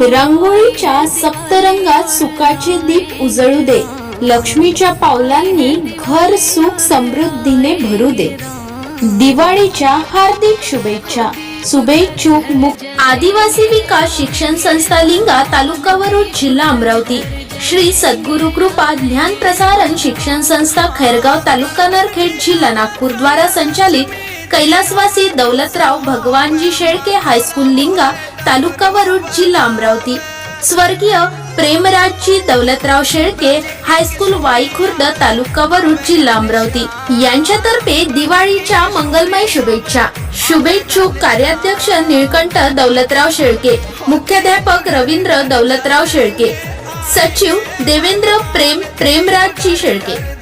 रांगोळीच्या सप्तरंगात सुखाचे दीप उजळू दे. लक्ष्मीच्या पावलांनी घर सुख समृद्धीने भरू दे. दिवाळीच्या हार्दिक शुभेच्छा. शुभेच्छुक मुख आदिवासी विकास शिक्षण संस्था लिंगा तालुका वरुड जिल्हा अमरावती. श्री सद्गुरु कृपा ज्ञान प्रसारण शिक्षण संस्था खैरगाव तालुका नरखेड जिल्हा नागपूर द्वारा संचालित कैलासवासी दौलतराव भगवानजी शेळके हायस्कूल लिंगा तालुका वरुड जिल्हा अमरावती. स्वर्गीय प्रेमराजजी दौलतराव शेळके हायस्कूल वाई खुर्द तालुका वरुड जिल्हा अमरावती. यांच्यातर्फे दिवाळीच्या मंगलमय शुभेच्छा. शुभेच्छुक कार्याध्यक्ष निळकंठ दौलतराव शेळके मुख्याध्यापक रवींद्र दौलतराव शेळके सचिव देवेंद्र प्रेम प्रेमराजजी शेळके.